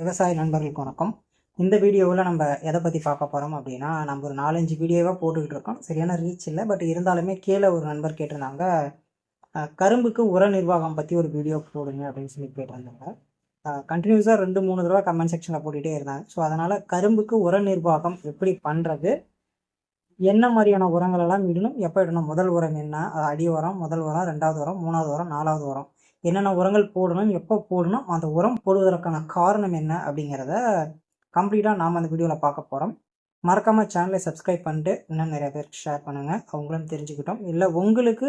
விவசாய நண்பர்களுக்கு வணக்கம். இந்த வீடியோவில் நம்ம எதை பற்றி பார்க்க போகிறோம் அப்படின்னா நம்ம ஒரு நாலஞ்சு வீடியோவாக போட்டுக்கிட்டு இருக்கோம். சரியான ரீச் இல்லை. பட் இருந்தாலுமே கீழே ஒரு நண்பர் கேட்டிருந்தாங்க கரும்புக்கு உர நிர்வாகம் பற்றி ஒரு வீடியோ போடுங்க அப்படின்னு சொல்லி கேட்டிருந்தாங்க. கண்டினியூஸாக ரெண்டு மூணு தடவை கமெண்ட் செக்ஷனில் போட்டுகிட்டே இருந்தாங்க. ஸோ அதனால் கரும்புக்கு உர நிர்வாகம் எப்படி பண்ணுறது என்ன மாதிரியான உரங்கள் எல்லாம் இடணும் எப்போ இடணும் முதல் உரம் என்ன அது அடி உரம் முதல் உரம் ரெண்டாவது உரம் மூணாவது உரம் நாலாவது உரம் என்னென்ன உரங்கள் போடணும் எப்போ போடணும் அந்த உரம் போடுவதற்கான காரணம் என்ன அப்படிங்கிறத கம்ப்ளீட்டாக நாம் அந்த வீடியோவில் பார்க்க போகிறோம் மறக்காமல் சேனலை சப்ஸ்கிரைப் பண்ணிட்டு இன்னும் நிறைய பேருக்கு ஷேர் பண்ணுங்கள் அவங்களும் தெரிஞ்சுக்கிட்டோம். இல்லை உங்களுக்கு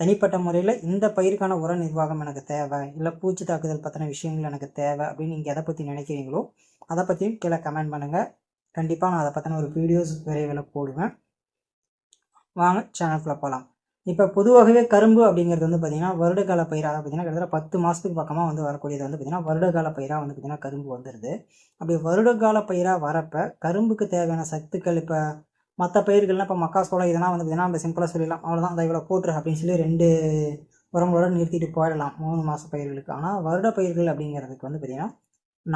தனிப்பட்ட முறையில் இந்த பயிருக்கான உர நிர்வாகம் எனக்கு தேவை இல்லை பூச்சி தாக்குதல் பற்றின விஷயங்கள் எனக்கு தேவை அப்படின்னு நீங்கள் எதை பற்றி நினைக்கிறீங்களோ அதை பற்றியும் கீழே கமெண்ட் பண்ணுங்கள் கண்டிப்பாக நான் அதை பற்றின ஒரு வீடியோஸ் விரைவில் போடுவேன். வாங்க சேனலுக்குள்ளே போகலாம் இப்போ பொதுவாகவே கரும்பு அப்படிங்கிறது வந்து பார்த்திங்கன்னா வருடகால பயிராக பார்த்தீங்கன்னா கிட்டத்தட்ட பத்து மாதத்துக்கு பக்கமாக வந்து வரக்கூடியது வந்து பார்த்திங்கன்னா வருடகால பயிராக வந்து பார்த்திங்கன்னா கரும்பு வந்துடுது அப்படி வருடகால பயிராக வரப்போ கரும்புக்கு தேவையான சத்துக்கள் இப்போ மற்ற பயிர்கள்லாம் இப்போ மக்காசோளம் இதெல்லாம் வந்து பார்த்திங்கன்னா நம்ம சிம்பிளாக சொல்லிடலாம். அவ்வளோதான் அந்த இவ்வளோ போட்டுரு அப்படின்னு சொல்லி ரெண்டு உரங்களோட நிறுத்திட்டு போயிடலாம். மூணு மாத பயிர்களுக்கு. ஆனால் வருட பயிர்கள் அப்படிங்கிறதுக்கு வந்து பார்த்திங்கன்னா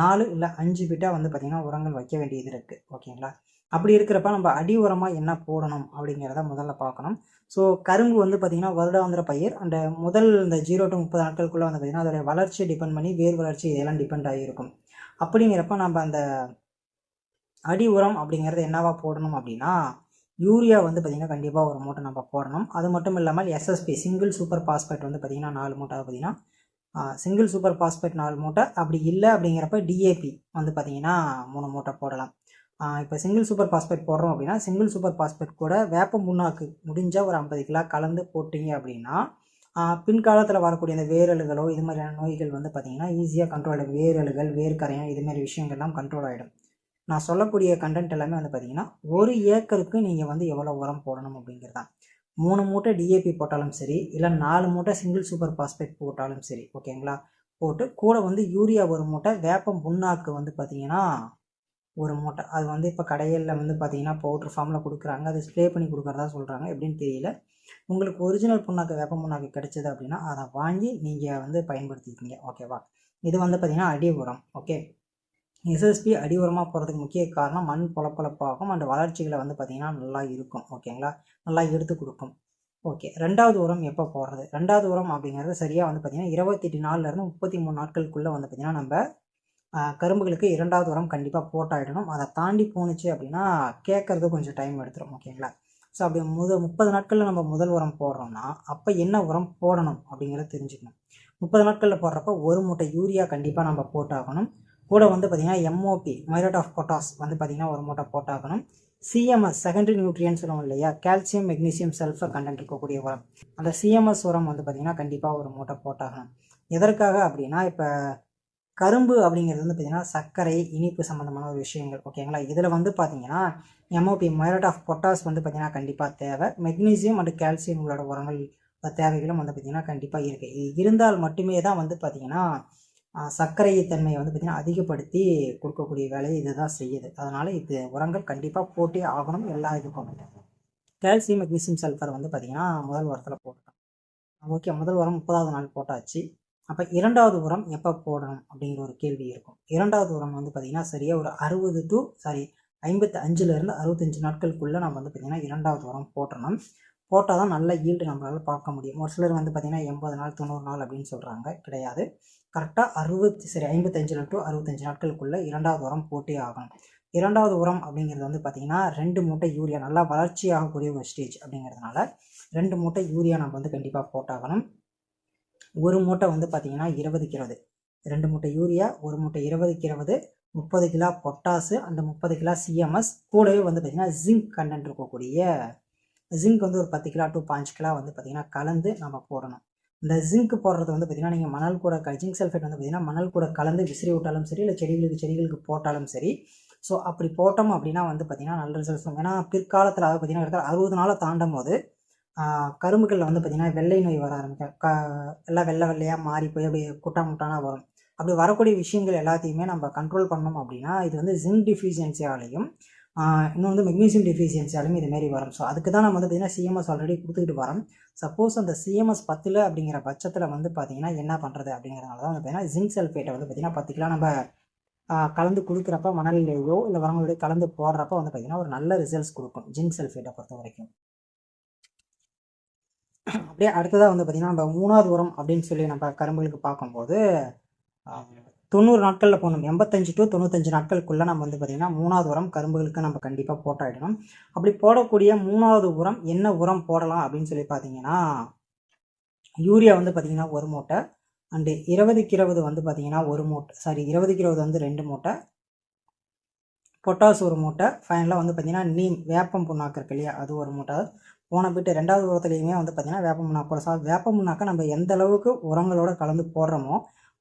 நாலு இல்லை அஞ்சு பிட்டாக வந்து பார்த்திங்கன்னா உரங்கள் வைக்க வேண்டியது இருக்குது ஓகேங்களா? அப்படி இருக்கிறப்ப நம்ம அடி உரமாக என்ன போடணும் அப்படிங்கிறத முதல்ல பார்க்கணும். ஸோ கரும்பு வந்து பார்த்திங்கன்னா வருடாந்திர பயிர். அந்த முதல் இந்த ஜீரோ டு முப்பது நாட்களுக்குள்ளே வந்து பார்த்திங்கன்னா அதோடைய வளர்ச்சியை டிபெண்ட் பண்ணி வேர் வளர்ச்சி இதெல்லாம் டிபெண்ட் ஆகியிருக்கும். அப்படிங்கிறப்ப நம்ம அந்த அடி உரம் அப்படிங்கிறது என்னவா போடணும் அப்படின்னா யூரியா வந்து பார்த்திங்கன்னா கண்டிப்பாக ஒரு மூட்டை நம்ம போடணும். அது மட்டும் இல்லாமல் எஸ்எஸ்பி சிங்கிள் சூப்பர் பாஸ்பேட் வந்து பார்த்திங்கன்னா நாலு மூட்டை பார்த்திங்கன்னா சிங்கிள் சூப்பர் பாஸ்பேட் நாலு மூட்டை. அப்படி இல்லை அப்படிங்கிறப்ப டிஏபி வந்து பார்த்திங்கன்னா மூணு மூட்டை போடலாம். இப்போ சிங்கிள் சூப்பர் பாஸ்பேட் போடுறோம் அப்படின்னா சிங்கிள் சூப்பர் பாஸ்பேட் கூட வேப்ப முன்னாக்கு முடிஞ்சால் ஒரு ஐம்பது கிலோ கலந்து போட்டிங்க அப்படின்னா பின்காலத்தில் வரக்கூடிய இந்த வேரலுகளோ இது மாதிரியான நோய்கள் வந்து பார்த்திங்கன்னா ஈஸியாக கண்ட்ரோல் ஆகிடும் வேரலுகள் வேர்க்கரையம் இதுமாரி விஷயங்கள்லாம் கண்ட்ரோல் ஆகிடும் நான் சொல்லக்கூடிய கண்டென்ட் எல்லாமே வந்து பார்த்திங்கன்னா ஒரு ஏக்கருக்கு நீங்கள் வந்து எவ்வளோ உரம் போடணும் அப்படிங்கிறது தான் மூணு மூட்டை டிஏபி போட்டாலும் சரி இல்லை நாலு மூட்டை சிங்கிள் சூப்பர் பாஸ்பேட் போட்டாலும் சரி ஓகேங்களா? போட்டு கூட வந்து யூரியா ஒரு மூட்டை வேப்பம் புண்ணாக்கு வந்து பார்த்திங்கன்னா ஒரு மூட்டை. அது வந்து இப்போ கடைகளில் வந்து பார்த்தீங்கன்னா பவுட்ரு ஃபார்மில் கொடுக்குறாங்க. அது ஸ்ப்ரே பண்ணி கொடுக்குறதா சொல்கிறாங்க எப்படின்னு தெரியல. உங்களுக்கு ஒரிஜினல் புண்ணாக்கு வேப்ப புண்ணாக்கு கிடைச்சது அப்படின்னா அதை வாங்கி நீங்கள் வந்து பயன்படுத்திக்கிங்க ஓகேவா? இது வந்து பார்த்திங்கன்னா அடி உரம் ஓகே? எஸ்எஸ்பி அடி உரமாக போகிறதுக்கு முக்கிய காரணம் மண் பொலப்பளப்பாகும் அண்ட் வளர்ச்சிகளை வந்து பார்த்திங்கன்னா நல்லா இருக்கும். ஓகேங்களா நல்லா எடுத்து கொடுக்கும். ஓகே ரெண்டாவது உரம் எப்போ போடுறது ரெண்டாவது உரம் அப்படிங்கிறது சரியாக வந்து பார்த்திங்கன்னா இருபத்தெட்டு நாள்லேருந்து முப்பத்தி மூணு நாட்களுக்குள்ளே வந்து பார்த்திங்கன்னா நம்ம கரும்புகளுக்கு இரண்டாவது உரம் கண்டிப்பாக போட்டாயிடணும். அதை தாண்டி போணுச்சு அப்படின்னா கேட்குறது கொஞ்சம் டைம் எடுத்துரும். ஓகேங்களா ஸோ அப்படி முத முப்பது நாட்களில் நம்ம முதல் உரம் போடுறோம்னா அப்போ என்ன உரம் போடணும் அப்படிங்கிறத தெரிஞ்சுக்கணும். முப்பது நாட்களில் போடுறப்ப ஒரு மூட்டை யூரியா கண்டிப்பாக நம்ம போட்டாகணும். கூட வந்து பார்த்திங்கன்னா எம்ஓபி மைரட் ஆஃப் பொட்டாஸ் வந்து பார்த்திங்கன்னா ஒரு மூட்டை போட்டாகணும் சிஎம்எஸ் செகண்டரி நியூட்ரியன்ஸ் சொல்லுவோம் இல்லையா? கால்சியம் மெக்னீசியம் சல்ஃபர் கண்டென்ட் இருக்கக்கூடிய உரம். அந்த சிஎம்எஸ் உரம் வந்து பார்த்திங்கன்னா கண்டிப்பாக ஒரு மூட்டை போட்டாகணும். எதற்காக அப்படின்னா இப்போ கரும்பு அப்படிங்கிறது வந்து பார்த்திங்கன்னா சர்க்கரை இனிப்பு சம்மந்தமான ஒரு விஷயங்கள் ஓகேங்களா இதில் வந்து பார்த்தீங்கன்னா எம்ஓபி மைரட் ஆஃப் பொட்டாஸ் வந்து பார்த்திங்கன்னா கண்டிப்பாக தேவை. மெக்னீசியம் அண்ட் கால்சியம் உங்களோட உரங்கள் தேவைகளும் வந்து பார்த்திங்கன்னா கண்டிப்பாக இருக்குது இது இருந்தால் மட்டுமே தான் வந்து பார்த்திங்கன்னா சர்க்கரை தன்மையை வந்து பார்த்திங்கன்னா அதிகப்படுத்தி கொடுக்கக்கூடிய வேலையை இதுதான் செய்யுது. அதனால் இது உரங்கள் கண்டிப்பாக போட்டே ஆகணும் எல்லா இதுக்கும். கால்சியம் மெக்னீசியம் சல்ஃபர் வந்து பார்த்திங்கன்னா முதல் உரத்தில் போட்டுட்டோம். ஓகே முதல் உரம் முப்பதாவது நாள் போட்டாச்சு. அப்போ இரண்டாவது உரம் எப்போ போடணும் அப்படிங்கிற ஒரு கேள்வி இருக்கும். இரண்டாவது உரம் வந்து பார்த்திங்கன்னா சரியாக ஒரு அறுபது டு சாரி ஐம்பத்தி அஞ்சுலேருந்து அறுபத்தஞ்சு நாட்களுக்குள்ளே நம்ம வந்து பார்த்திங்கன்னா இரண்டாவது உரம் போட்டணும் போட்டால் தான் நல்ல ஈல்டு நம்மளால் பார்க்க முடியும். ஒரு சிலர் வந்து பார்த்திங்கன்னா எண்பது நாள் தொண்ணூறு நாள் அப்படின்னு சொல்கிறாங்க கிடையாது. கரெக்டாக அறுபத்தி சரி ஐம்பத்தஞ்சு டு அறுபத்தஞ்சு நாட்களுக்குள்ளே இரண்டாவது உரம் போட்டே ஆகணும். இரண்டாவது உரம் அப்படிங்கிறது வந்து பார்த்திங்கன்னா ரெண்டு மூட்டை யூரியா நல்லா வளர்ச்சி ஆகக்கூடிய ஒரு ஸ்டேஜ் அப்படிங்கிறதுனால ரெண்டு மூட்டை யூரியா நம்ம வந்து கண்டிப்பாக போட்டாகணும். ஒரு மூட்டை வந்து பார்த்திங்கன்னா இருபதுக்கு இருபது ரெண்டு மூட்டை யூரியா ஒரு மூட்டை இருபதுக்கு இருபது முப்பது கிலோ பொட்டாசு அந்த முப்பது கிலோ சிஎம்எஸ் கூடவே வந்து பார்த்திங்கன்னா ஜிங்க் கண்டென்ட் இருக்கக்கூடிய ஜிங்க் வந்து ஒரு பத்து கிலோ டு பாஞ்சு கிலோ வந்து பார்த்திங்கன்னா கலந்து நம்ம போடணும். இந்த ஜிங்க் போடுறது வந்து பார்த்திங்கன்னா நீங்கள் மணல் கூட க ஜிங்க் சல்ஃபேட் வந்து பார்த்திங்கன்னா மணல் கூட கலந்து விசிறி விட்டாலும் சரி இல்லை செடிகளுக்கு செடிகளுக்கு போட்டாலும் சரி ஸோ அப்படி போட்டோம் அப்படின்னா வந்து பார்த்திங்கன்னா நல்ல ரிசல்ட்ஸ் ஏன்னா பிற்காலத்தில் அதாவது பார்த்திங்கன்னா கிட்டத்தட்ட அறுபது நாளை தாண்டும் போது கரும்புகளில் வந்து பார்த்திங்கன்னா வெள்ளை நோய் வர ஆரம்பிக்கும். க எல்லாம் வெள்ளை வெள்ளையாக மாறி போய் அப்படியே குட்டா முட்டானா வரும். அப்படி வரக்கூடிய விஷயங்கள் எல்லாத்தையுமே நம்ம கண்ட்ரோல் பண்ணோம் அப்படின்னா இது வந்து ஜிங்க் டிஃபிஷியன்சியாலையும் இன்னும் வந்து மெக்னீசியம் டிஃபிஷியன்சியாலையும் இது மாரி வரும். ஸோ அதுக்கு தான் நம்ம வந்து பார்த்திங்கன்னா சிஎம்எஸ் ஆல்ரெடி கொடுத்துக்கிட்டு வரோம். சப்போஸ் அந்த சிஎம்எஸ் பத்தில் அப்படிங்கிற பட்சத்தில் வந்து பார்த்திங்கன்னா என்ன பண்ணுறது அப்படிங்கிறனால தான் வந்து பார்த்திங்கன்னா ஜிங்க் சல்ஃபேட்டை வந்து பார்த்திங்கன்னா பத்து கிலோ நம்ம கலந்து கொடுக்குறப்ப மணலிலேயோ இல்லை உரங்களோடய கலந்து போடுறப்ப வந்து பார்த்திங்கன்னா ஒரு நல்ல ரிசல்ட்ஸ் கொடுக்கும் ஜிங்க் சல்ஃபேட்டை பொறுத்த வரைக்கும். அப்படியே அடுத்ததாக வந்து பார்த்திங்கன்னா நம்ம மூணாவது உரம் அப்படின்னு சொல்லி நம்ம கரும்புகளுக்கு பார்க்கும்போது தொண்ணூறு நாட்களில் போகணும். எண்பத்தஞ்சு டு தொண்ணூத்தஞ்சு நாட்களுக்குள்ளே நம்ம வந்து பார்த்திங்கன்னா மூணாவது உரம் கரும்புகளுக்கு நம்ம கண்டிப்பாக போட்டாயிடணும். அப்படி போடக்கூடிய மூணாவது உரம் என்ன உரம் போடலாம் அப்படின்னு சொல்லி பார்த்தீங்கன்னா யூரியா வந்து பார்த்திங்கன்னா ஒரு மூட்டை. அண்டு இருபதுக்கு இருபது வந்து பார்த்திங்கன்னா ஒரு மூட்டை. சாரி இருபதுக்கு இருபது வந்து ரெண்டு மூட்டை. பொட்டாஸ் ஒரு மூட்டை. ஃபைனலாக வந்து பார்த்திங்கன்னா நீம் வேப்பம் புண்ணாக்கு இருக்கு இல்லையா அது ஒரு மூட்டை. போன போயிட்டு ரெண்டாவது உரத்துலையுமே வந்து பார்த்திங்கன்னா வேப்ப புண்ணாக்கு. ஒரு சார் வேப்ப புண்ணாக்கை நம்ம எந்த அளவுக்கு உரங்களோட கலந்து போடுறோமோ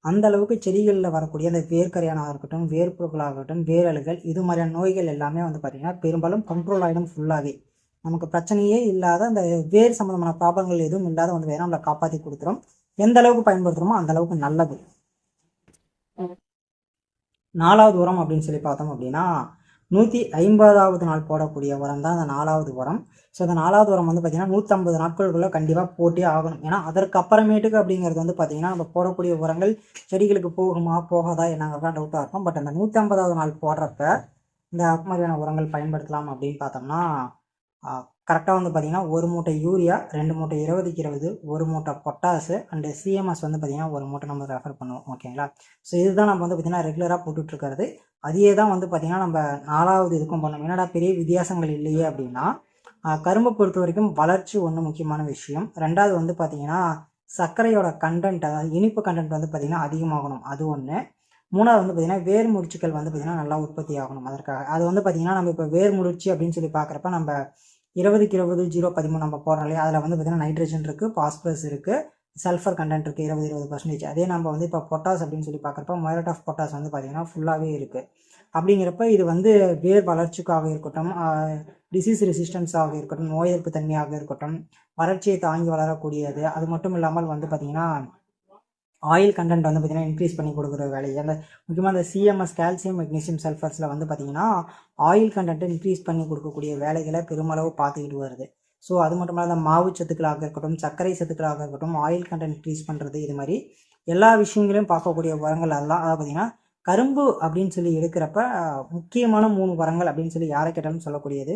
அந்த அளவுக்கு செடிகளில் வரக்கூடிய அந்த வேர்க்கரையானாக இருக்கட்டும் வேர்ப்புழுக்களாகட்டும் வேரலுகள் இது மாதிரியான நோய்கள் எல்லாமே வந்து பார்த்திங்கன்னா பெரும்பாலும் கண்ட்ரோல் ஆகிடும் ஃபுல்லாகவே நமக்கு பிரச்சனையே இல்லாத அந்த வேர் சம்மந்தமான ப்ராப்ளங்கள் எதுவும் இல்லாத வந்து வேறு நம்மளை காப்பாற்றி கொடுத்துரும். எந்த அளவுக்கு பயன்படுத்துகிறோமோ அந்த அளவுக்கு நல்லது. நாலாவது உரம் அப்படின்னு சொல்லி பார்த்தோம் அப்படின்னா நூற்றி ஐம்பதாவது நாள் போடக்கூடிய உரம் தான் அந்த நாலாவது உரம். ஸோ அந்த நாலாவது உரம் வந்து பார்த்திங்கன்னா நூற்றம்பது நாட்களுக்குள்ளே கண்டிப்பாக போட்டே ஆகணும். ஏன்னா அதற்கு அப்புறமேட்டுக்கு அப்படிங்கிறது வந்து பார்த்திங்கன்னா நம்ம போடக்கூடிய உரங்கள் செடிகளுக்கு போகுமா போகாதா என்னங்கிறதா டவுட்டாக இருக்கும். பட் அந்த நூற்றம்பதாவது நாள் போடுறப்ப இந்த மாதிரியான உரங்கள் பயன்படுத்தலாம் அப்படின்னு பார்த்தோம்னா கரெக்டாக வந்து பார்த்திங்கன்னா ஒரு மூட்டை யூரியா ரெண்டு மூட்டை இருபதுக்கு இருபது ஒரு மூட்டை பொட்டாசு அண்டு சிஎம்எஸ் வந்து பார்த்திங்கன்னா ஒரு மூட்டை நம்ம ரெஃபர் பண்ணுவோம். ஓகேங்களா ஸோ இதுதான் நம்ம வந்து பார்த்திங்கன்னா ரெகுலராக போட்டுட்ருக்கிறது அதையே தான் வந்து பார்த்திங்கன்னா நம்ம நாலாவது இதுக்கும் பண்ணோம் என்னடா பெரிய வித்தியாசங்கள் இல்லையே அப்படின்னா கரும்பை பொறுத்த வரைக்கும் வளர்ச்சி ஒன்று முக்கியமான விஷயம். ரெண்டாவது வந்து பார்த்திங்கன்னா சர்க்கரையோட கண்டென்ட் அதாவது இனிப்பு கண்டென்ட் வந்து பார்த்திங்கன்னா அதிகமாகணும். அது ஒன்று மூணாவது வந்து பார்த்திங்கன்னா வேர் முடிச்சுக்கள் வந்து பார்த்திங்கன்னா நல்லா உற்பத்தி ஆகணும். அதற்காக அது வந்து பார்த்திங்கன்னா நம்ம இப்போ வேர் முடிச்சு அப்படின்னு சொல்லி பார்க்குறப்ப நம்ம இருபதுக்கு இருபது ஜீரோ பதிமூணு நம்ம போடுறோம் இல்லையா? அதில் வந்து பார்த்திங்கன்னா நைட்ரஜன் இருக்குது பாஸ்பரஸ் இருக்குது சல்ஃபர் கண்டென்ட் இருக்குது இருபது இருபது பர்சன்டேஜ் அதே நம்ம வந்து இப்போ பொட்டாஸ் அப்படின்னு சொல்லி பார்க்குறப்ப மொயரட் ஆஃப் பொட்டாஸ் வந்து பார்த்திங்கன்னா ஃபுல்லாகவே இருக்குது அப்படிங்கிறப்ப இது வந்து வேர் வளர்ச்சிக்காக இருக்கட்டும் டிசீஸ் ரெசிஸ்டன்ஸாக இருக்கட்டும் நோய் எதிர்ப்பு தன்மையாக இருக்கட்டும் வறட்சியை தாங்கி வளரக்கூடியது. அது மட்டும் இல்லாமல் வந்து பார்த்திங்கன்னா ஆயில் கண்டென்ட் வந்து பார்த்திங்கன்னா இன்க்ரீஸ் பண்ணி கொடுக்குற வேலை அந்த முக்கியமாக அந்த சிஎம்எஸ் கால்சியம் மெக்னீசியம் சல்ஃபர்ஸில் வந்து பார்த்திங்கன்னா ஆயில் கண்டென்ட்டை இன்க்ரீஸ் பண்ணி கொடுக்கக்கூடிய வேலைகளை பெருமளவு பார்த்துக்கிட்டு வருது. ஸோ அது மட்டும் இல்லாத மாவு சத்துக்களாக இருக்கட்டும் சர்க்கரை சத்துக்களாக இருக்கட்டும் ஆயில் கண்டென்ட் இன்க்ரீஸ் பண்ணுறது இது மாதிரி எல்லா விஷயங்களையும் பார்க்கக்கூடிய உரங்கள் அதெல்லாம் அதாவது பார்த்திங்கன்னா கரும்பு அப்படின்னு சொல்லி எடுக்கிறப்ப முக்கியமான மூணு உரங்கள் அப்படின்னு சொல்லி யாரை கேட்டாலும் சொல்லக்கூடியது.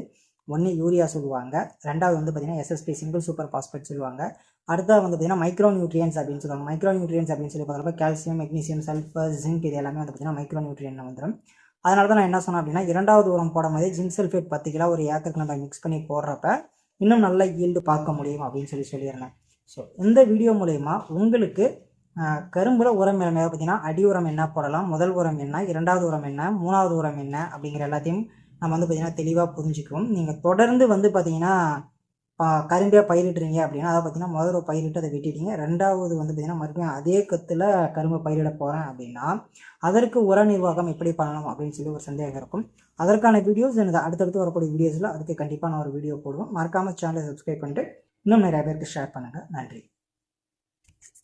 ஒன்று யூரியா சொல்லுவாங்க. ரெண்டாவது வந்து பார்த்திங்கன்னா எஸ்எஸ்பி சிங்கிள் சூப்பர் பாஸ்பேட் சொல்லுவாங்க. அடுத்தது வந்து பார்த்திங்கன்னா மைக்ரோ நியூட்ரியன்ஸ் அப்படின்னு சொல்லுவாங்க. மைக்ரோ நியூட்ரியன்ஸ் அப்படின்னு சொல்லி பார்க்குறப்ப கால்சியம் மெக்னீசியம் சல்ஃபர் ஜிங்க் இது எல்லாமே வந்து பார்த்திங்கன்னா மைக்ரோ நியூட்ரியன் வந்துடும் அதனால தான் நான் என்ன சொன்னேன் அப்படின்னா இரண்டாவது உரம் போடும்போது ஜிங்க் சல்ஃபேட் பத்து கிலோ ஒரு ஏக்கருக்கு நம்ம மிக்ஸ் பண்ணி போடுறப்ப இன்னும் நல்ல ஈல்டு பார்க்க முடியும் அப்படின்னு சொல்லி சொல்லியிருந்தேன். ஸோ இந்த வீடியோ மூலயமா உங்களுக்கு கரும்புல உரம் மேலே பார்த்தீங்கன்னா அடி உரம் என்ன போடலாம் முதல் உரம் என்ன இரண்டாவது உரம் என்ன மூணாவது உரம் என்ன அப்படிங்கிற எல்லாத்தையும் நம்ம வந்து பார்த்திங்கன்னா தெளிவாக புரிஞ்சுக்குவோம். நீங்கள் தொடர்ந்து வந்து பார்த்தீங்கன்னா கரும்பியாக பயிரிடுறீங்க அப்படின்னா அதை பார்த்தீங்கன்னா முதல்ல ஒரு பயிரிட்டு அதை வெட்டிட்டீங்க. ரெண்டாவது வந்து பார்த்திங்கன்னா மறுபடியும் அதே கத்தில் கரும்பு பயிரிட போகிறேன் அப்படின்னா அதற்கு உர நிர்வாகம் எப்படி பண்ணணும் அப்படின்னு சொல்லி ஒரு சந்தேகம் இருக்கும். அதற்கான வீடியோஸ் எனக்கு அடுத்தடுத்து வரக்கூடிய வீடியோஸில் அதுக்கு கண்டிப்பாக நான் ஒரு வீடியோ போடுவோம் மறக்காமல் சேனலை சப்ஸ்கிரைப் பண்ணிட்டு இன்னும் நிறைய பேருக்கு ஷேர் பண்ணுங்கள் நன்றி.